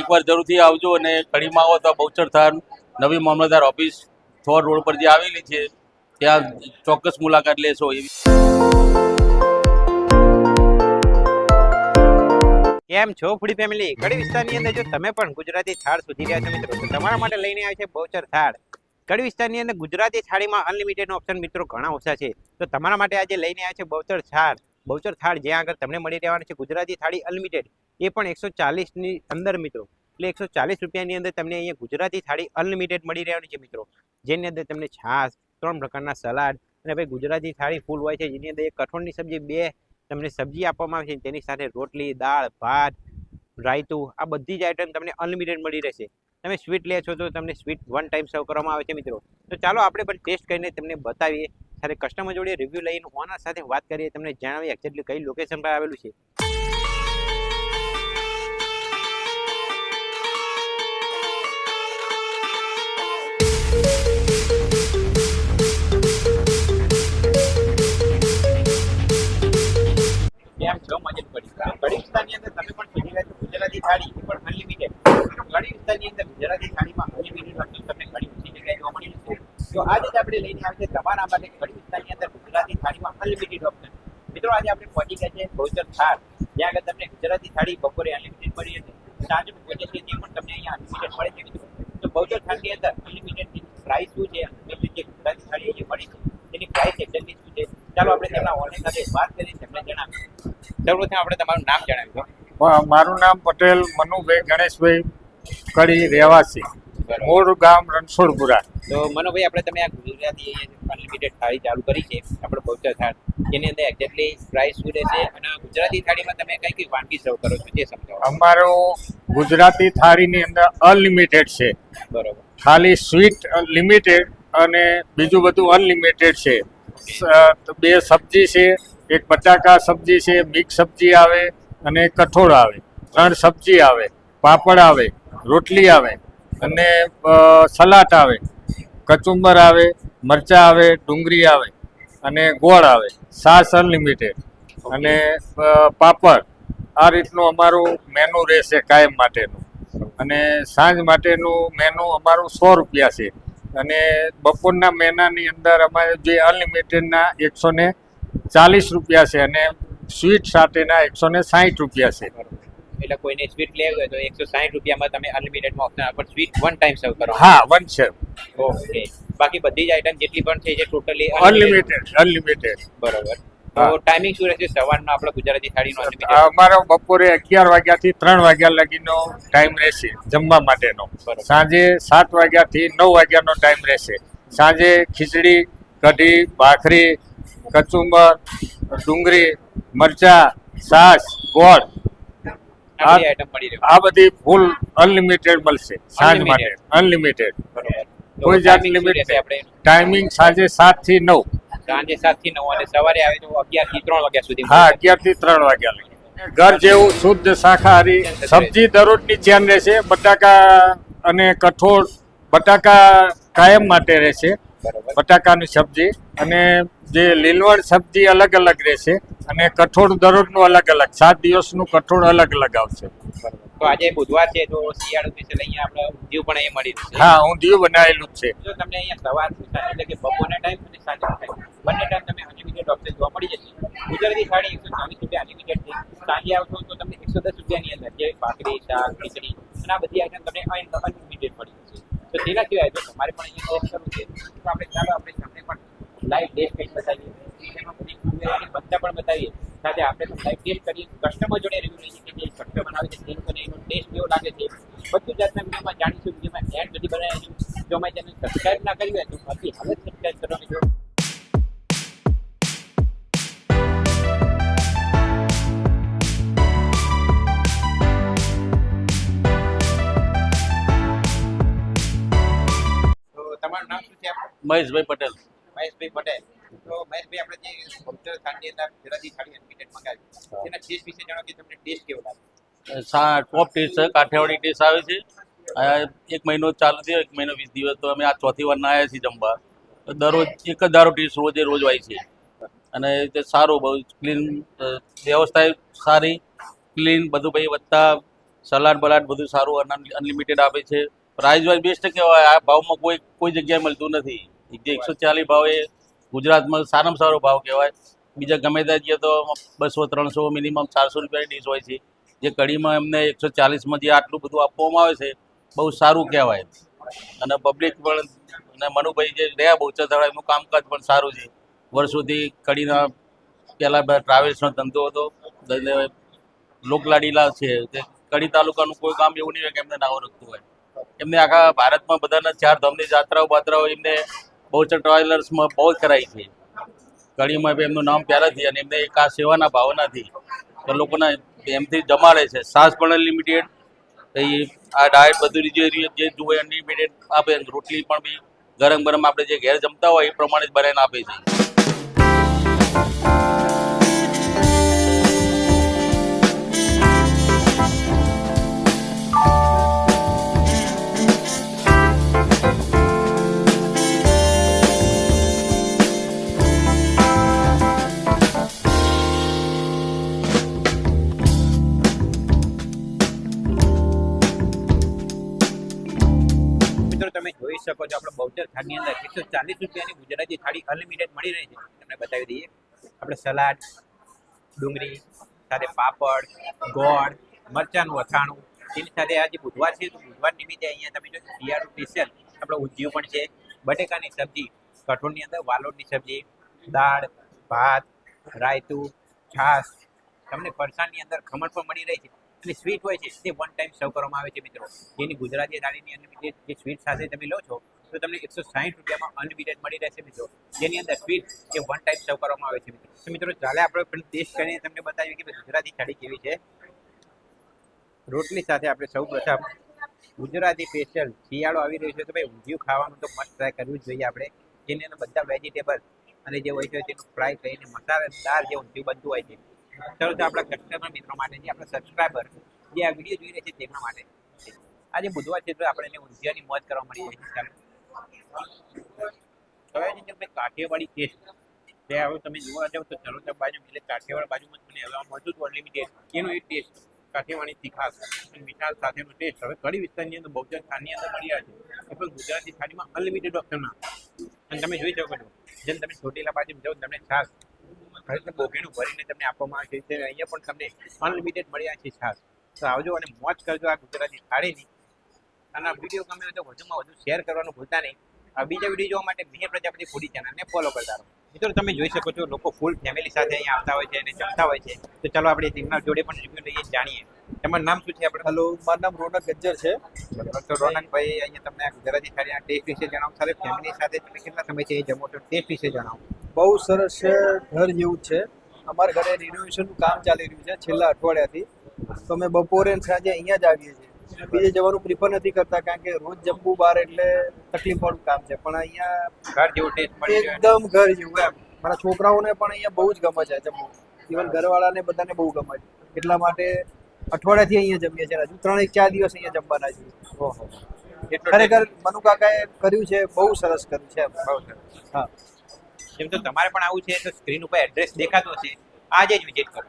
એકવાર જરૂરથી આવજો અને કડીમાં આવો તો બહુચર થાન નવી મામલતદાર ઓફિસ થોર રોડ પર જે આવેલી છે, ત્યાં ચોક્કસ મુલાકાત લેશો એવી. કેમ છો ફૂડી ફેમિલી કડી વિસ્તારની અંદર જો તમે પણ ગુજરાતી થાળ સુધી રહ્યા છો મિત્રો તમારા માટે લઈને આવે છે બહુચર થાળ. કડી વિસ્તારની અંદર ગુજરાતી થાળીમાં અનલિમિટેડ ઓપ્શન મિત્રો ઘણા ઓછા છે. તો તમારા માટે આજે લઈને આવે છે બહુચર થાળ. બહુચર થાળ જ્યાં આગળ તમને મળી રહેવાની છે ગુજરાતી થાળી અનલિમિટેડ એ પણ એકસો ચાલીસની અંદર મિત્રો. એટલે એકસો ચાલીસ રૂપિયાની અંદર તમને અહીંયા ગુજરાતી થાળી અનલિમિટેડ મળી રહેવાની છે મિત્રો. જેની અંદર તમને છાશ, ત્રણ પ્રકારના સલાડ અને ભાઈ ગુજરાતી થાળી ફૂલ હોય છે. જેની અંદર એક કઠોળની સબ્જી, બે તમને સબ્જી આપવામાં આવે છે. તેની સાથે રોટલી, દાળ, ભાત, રાયતું, આ બધી જ આઈટમ તમને અનલિમિટેડ મળી રહેશે. તમે સ્વીટ લે છો તો તમને સ્વીટ વન ટાઈમ સર્વ કરવામાં આવે છે મિત્રો. તો ચાલો આપણે પણ ટેસ્ટ કરીને તમને બતાવીએ. સાથે કસ્ટમર જોડે રિવ્યૂ લઈને ઓનર સાથે વાત કરીએ. તમને જણાવીએ એક્ઝેક્ટલી કઈ લોકેશન પર આવેલું છે. અંદર ગુજરાતી થાળીમાં અનલિમિટેડ ઓપ્શન મિત્રો આજે આપણે પહોંચી ગયા છે ભોજન થાળ. જ્યાં આગળ તમને ગુજરાતી થાળી બપોરે અનલિમિટેડ મળી હતી સાંજે ભોજન છે તે પણ તમને અહીંયા અનલિમિટેડ મળે છે મિત્રો. તો ભોજન થાળની અંદર અનલિમિટેડ પ્રાઇસ શું છે અનલિમિટેડ જે ગુજરાતી થાળી અહીંયા મળી છે? તેની પ્રાઇસ એક્ઝેક્ટલી શું છે? ચાલો આપણે તેમના ઓનર સાથે વાત કરી તેમને જણાવીએ. સર્વપ્રથમ આપણે તમારું નામ જણાવી મારું નામ પટેલ મનુભાઈ ગણેશભાઈ કડી રહેવાસી. મૂળ ગામ રણછોડપુરા. તો મનોભાઈ આપણે તમે આ ગુજરાતી અનલિમિટેડ થાળી ચાલુ કરી છે આપણે બહુચર થાળ. એની અંદર એક્ઝેક્ટલી પ્રાઇસ શું રહેશે અને ગુજરાતી થાળીમાં તમે કઈ કઈ વાનગી સર્વ કરો છો તે સમજાવો. અમારું ગુજરાતી થાળીની અંદર અનલિમિટેડ છે. બરોબર. ખાલી સ્વીટ લિમિટેડ અને બીજું બધું અનલિમિટેડ છે. તો બે સબ્જી છે એક બટાકા સબ્જી છે મિક્સ સબ્જી આવે અને કઠોળ આવે. ત્રણ સબ્જી આવે પાપડ આવે રોટલી આવે અને સલાડ આવે. કચુંબર આવે મરચાં આવે ડુંગળી આવે અને ગોળ આવે. સાસ અનલિમિટેડ. અને પાપડ. આ રીતનું અમારું મેનુ રહેશે કાયમ માટેનું. અને સાંજ માટેનું મેનુ અમારું સો રૂપિયા છે. અને બપોરના મેનાની અંદર અમારે જે અનલિમિટેડના એકસો ને ચાલીસ રૂપિયા છે અને સ્વીટ સાથેના એકસો ને સાહીઠ રૂપિયા છે. એટલે કોઈને સ્વીટ લેવું હોય તો એકસો સાઠ રૂપિયામાં તમે અનલિમિટેડમાં ઓપ્શન પણ સ્વીટ વન ટાઈમ સર્વ કરો. હા વન છે ઓકે. બાકી બધી જ આઈટમ જેટલી પણ છે જે ટોટલી અનલિમિટેડ અનલિમિટેડ બરોબર. તો ટાઈમિંગ શું રહેશે? સવારનો આપણે ગુજરાતી થાળીનો અમારો બપોરે અગિયાર વાગ્યાથી ત્રણ વાગ્યા લગીનો ટાઈમ રહેશે જમવા માટેનો. બરોબર. સાંજે સાત વાગ્યાથી નવ વાગ્યાનો ટાઈમ રહેશે. સાંજે ખીચડી કઢી ભાખરી કચુંબર ડુંગળી મરચા છાશ ગોળ. આ બધી આઈટમ મળી રહેશે. આ બધી ફૂલ અનલિમિટેડ મળશે સાંજ માટે. અનલિમિટેડ બરોબર. કોઈ જાતની લિમિટ આપણે? ટાઈમિંગ સાંજે સાતથી નવ. સાંજે સાતથી નવ અને સવારે આવે તો અગિયારથી ત્રણ વાગ્યા સુધી હા અગિયારથી ત્રણ વાગ્યા લગી ઘર જેવું શુદ્ધ શાકાહારી સબ્જી દરરોજની ચેન રહેશે બટાકા અને કઠોળ બટાકા કાયમ માટે રહેશે. બટાકાની સબ્જી અને જે લીલવણ સબ્જી અલગ અલગ રહેશે અને કઠોળ દરરોજનું અલગ અલગ. સાત દિવસનું કઠોળ અલગ અલગ આવશે. તો આજે બુધવાર છે તો શિયાળુ સ્પેશિયલ અહીંયા આપણે ઊંધિયું પણ એ મળી છે હા ઊંધિયું બનાવેલું જ છે. જો તમને અહીંયા સવાર એટલે કે બપોરના ટાઈમ અને સાંજના ટાઈમ બંને ટાઈમ તમે અનલિમિટેડ ઓપ્શન જોવા મળી જશે. ગુજરાતી થાળી એકસો ચાલીસ રૂપિયા અનલિમિટેડ છે. સાંજે આવશો તો તમને એકસો દસ રૂપિયાની અંદર જે ભાખરી શાક ખીચડી અને આ બધી આઈટમ તમને અનલિમિટેડ મળી જશે. તો તેના સિવાય જો તમારે પણ અહીંયા ટેસ્ટ કરવું છે તો આપણે ચાલો આપણે તમને પણ લાઈવ ટેસ્ટ બતાવીએ એમાં બધા પણ બતાવીએ સાથે આપણે પણ લાઈવ ટેસ્ટ કરીએ કસ્ટમર જોડે રિવ્યુ લઈએ કે જે કસ્ટમર બનાવે છે તે લોકોને એનો ટેસ્ટ કેવો લાગે છે બધું જાતના વિડીયોમાં જાણીશું વિડીયોમાં એડ બધી બનાવીશું જો અમારી ચેનલ સબસ્ક્રાઈબ ના કરી હોય તો અતિ હવે સબસ્ક્રાઈબ કરવાની જરૂર તમારું નામ શું છે મહેશભાઈ પટેલ. મહેશભાઈ પટેલ. તો મહેશભાઈ આપણે જે પવિત્ર થાળની અંદર ગુજરાતી થાળી અનલિમિટેડ મંગાવી તેના ટેસ્ટ વિશે જણાવો કે તમને ટેસ્ટ કેવો લાગે? ટોપ ટેસ્ટ છે કાઠિયાવાડી ટેસ્ટ આવે છે. એક મહિનો ચાલુ થયો એક મહિનો વીસ દિવસ તો અમે આ ચોથી વાર ના આવ્યા છીએ જમવા. દરરોજ એક જ દારો ટેસ્ટ રોજે રોજ હોય છે. અને તે સારું બહુ ક્લીન વ્યવસ્થા સારી ક્લીન બધું ભાઈ વધતા સલાડ બલાડ બધું સારું અનલિમિટેડ આપે છે. પ્રાઇસ વાઇઝ બેસ્ટ કહેવાય આ ભાવમાં કોઈ કોઈ જગ્યાએ મળતું નથી. જે એકસો ચાલીસ ભાવ ગુજરાતમાં સારામાં સારો ભાવ કહેવાય. બીજા ગમે ત્યાં જઈએ તો બસો, ત્રણસો મિનિમમ ચારસો રૂપિયાની ડીશ હોય છે. જે કઢીમાં એમને એકસો ચાલીસમાં જે આટલું બધું આપવામાં આવે છે, બહુ સારું કહેવાય. અને પબ્લિક પણ, અને મનુભાઈ જે રહ્યા બહુચર ધડા એમનું કામકાજ પણ સારું છે. વર્ષોથી કઢીના પહેલાં ટ્રાવેલ્સનો ધંધો હતો. લોકલાડીલા છે. તે કડી તાલુકાનું કોઈ કામ એવું નહીં હોય કે એમને નાવ રખતું હોય. એમને આખા ભારતમાં બધાના ચાર ધામની જાત્રાઓ બાત્રાઓ એમને બહુચર ટ્રાવેલર્સમાં બહુ જ કરાય છે. કડીમાં બી એમનું નામ પ્યારાથી અને એમને એક આ સેવાના ભાવનાથી તો લોકોના એમથી જમાડે છે. સાસ પણ અનલિમિટેડ પછી આ ડાયટ બધું જે જે જુએ અનલિમિટેડ આપે, રોટલી પણ બી ગરમ ગરમ આપણે જે ઘેર જમતા હોય એ પ્રમાણે જ બનાવીને આપે છે. થાળની અંદર એકસો ચાલીસ રૂપિયાની ગુજરાતી થાળી અનલિમિટેડ મળી રહી છે. તમને બતાવી દઈએ. આપણે સલાડ, ડુંગળી, સાથે પાપડ, ગોળ, મરચાંનું અથાણું તેની સાથે આજે બુધવાર છે, તો બુધવાર નિમિત્તે અહીંયા તમે જો શિયાળું સ્પેશિયલ આપણે ઊંધિયું પણ છે. બટેકાની સબ્જી, કઠોળની અંદર વાલોડની સબ્જી, દાળ, ભાત, રાયતું, છાશ, તમને ફરસાણની અંદર ખમણ પણ મળી રહી છે. અને સ્વીટ હોય છે, તે વન ટાઈમ સર્વ કરવામાં આવે છે મિત્રો. જેની ગુજરાતી થાળીની અંદર જે સ્વીટ સાથે તમે લો છો તો તમને એકસો સાહીઠ રૂપિયામાં અનલિમિટેડ મળી રહેશે મિત્રો. જેની અંદર સ્વીટ એ વન ટાઈમ સર્વ કરવામાં આવે છે મિત્રો. તો મિત્રો, ચાલે આપણે પણ ટેસ્ટ કરીને તમને બતાવીએ કે ગુજરાતી થાળી કેવી છે? રોટલી સાથે આપણે સૌ પ્રથમ ગુજરાતી સ્પેશિયલ શિયાળો આવી રહ્યો છે તો ભાઈ ઊંધિયું ખાવાનું તો મસ્ત ટ્રાય કરવું જ જોઈએ આપણે. જેની અંદર બધા વેજીટેબલ અને જે હોય છે તેનું ફ્રાય કરીને મસાલેદાર જે ઊંધિયું બનતું હોય છે. ચાલો તો આપણા કસ્ટમર મિત્રો માટે જે આપણા સબસ્ક્રાઈબર જે આ વીડિયો જોઈ રહ્યા છે તેમના માટે. આજે બુધવાર છે તો આપણે ઊંધિયાની મોજ કરવા મળી જાય છે અનલિમિટેડ એનો મળી રહ્યા છે. પણ ગુજરાતી થાળીમાં અનલિમિટેડ ઓપ્શનમાં અને તમે જોઈ શકો છો, જેમ તમે ચોટીલા બાજુ જાઓ, તમને છાશ ખરેખર બોગીનું ભરીને તમને આપવામાં આવે છે. અહીંયા પણ તમને અનલિમિટેડ મળ્યા છે છાશ તો આવજો અને મોજ કરજો આ ગુજરાતી થાળીની અને આ વીડિયો ગમે હોય તો વધુમાં વધુ શેર કરવાનું ભૂલતા નહીં. આ બીજા વીડિયો જોવા માટે મેં પ્રજાપતિ ફૂડી ચેનલને ફોલો કરતા રહો. મિત્રો તમે જોઈ શકો છો લોકો ફૂલ ફેમિલી સાથે અહીંયા આવતા હોય છે અને જમતા હોય છે. તો ચાલો આપણે તેમના જોડે પણ રિવ્યુ લઈએ જાણીએ. તમારું નામ શું છે આપણે? હલો મારું નામ રોનક ગજ્જર છે. તો રોનકભાઈ અહીંયા તમને ગુજરાતી થાળી ટેસ્ટ વિશે જણાવો. સાથે ફેમિલી સાથે તમે કેટલા સમયથી અહીં જમો છો? ટેસ્ટ વિશે જણાવો. બહુ સરસ છે ઘર જેવું જ છે. અમારા ઘરે રિનોવેશનનું કામ ચાલી રહ્યું છે છેલ્લા અઠવાડિયાથી. તો અમે બપોરે સાંજે અહીંયા જ આવીએ છીએ. બીજે જવાનું પ્રિફર નથી કરતા કારણ કે રોજ જમવું બહાર એટલે તકલીફ વાળું કામ છે. પણ અહીંયા ઘર જેવું ટેસ્ટ મળી એકદમ ઘર જેવું એમ. મારા છોકરાઓને પણ અહીંયા બહુ જ ગમે છે જમવું. ઇવન ઘરવાળાને બધાને બહુ ગમે છે. એટલા માટે અઠવાડિયાથી અહીંયા જમીએ છીએ. હજુ ત્રણ એક ચાર દિવસ અહીંયા જમવાના છીએ. ઓહો. ખરેખર મનુ કાકાએ કર્યું છે બહુ સરસ કર્યું છે. બહુ સરસ. હા. જેમ તો તમારે પણ આવું છે તો સ્ક્રીન ઉપર એડ્રેસ દેખાતો હશે. આજે જ વિઝિટ કરો.